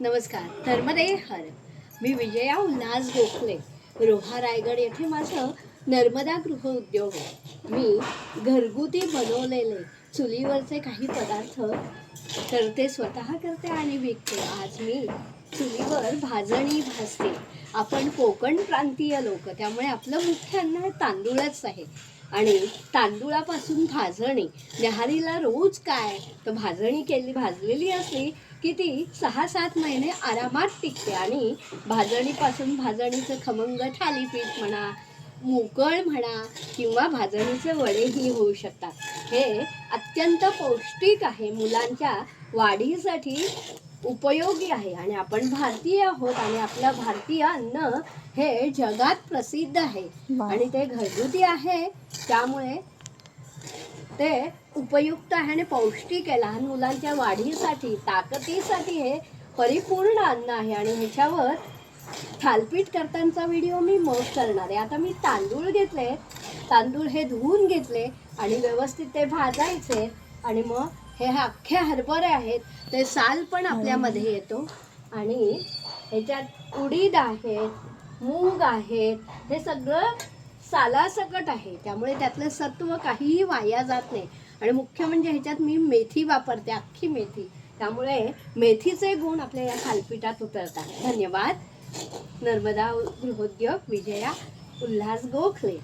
नमस्कार. नर्मदे हर. मी विजया उल्हास गोखले. रोहा रायगड येथे माझं नर्मदा गृह उद्योग मी घरगुती बनवलेले चुलीवरचे काही पदार्थ करते स्वतः करते आणि विकते. आज मी चुलीवर भाजणी भाजते आपण कोकण प्रांतीय लोक त्यामुळे आपलं मुख्य अन्न हे तांदूळच आहे. आणि तांदूळापासून भाजणी. न्याहारीला रोज काय? तर भाजणी केली भाजलेली असली की ती सहा सात महिने आरामात टिकते. आणि भाजणीपासून भाजणीचं खमंग थालीपीठ म्हणा मुकळ म्हणा किंवा भाजणीचे वडेही होऊ शकतात. हे अत्यंत पौष्टिक आहे मुलांच्या वाढीसाठी. उपयोगी आहे आणि आपण भारतीय आहोत आणि आपलं भारतीय अन्न हे जगात प्रसिद्ध आहे. आणि ते घरगुती आहे त्यामुळे ते उपयुक्त आहे आणि पौष्टिक आहे. लहान मुलांच्या वाढीसाठी ताकदीसाठी हे परिपूर्ण अन्न आहे. आणि ह्याच्यावर थालपीठ करतानाचा व्हिडिओ मी मग करणार आहे. आता मी तांदूळ घेतले. तांदूळ हे धुवून घेतले आणि व्यवस्थित ते भाजायचे. आणि मग हे अख्खे हरभरे आहेत. ते साल पण आपल्यामध्ये येतो. आणि ह्याच्यात उडीद आहेत मूग आहेत. हे सगळं सालासकट आहे. त्यामुळे त्यातलं सत्व काहीही वाया जात नाही. आणि मुख्य म्हणजे ह्याच्यात मी मेथी वापरते अख्खी मेथी. त्यामुळे मेथीचे गुण आपल्या या थालपीठात उतरतात. धन्यवाद. नर्मदा गृहोद्योग विजया उल्हास गोखले.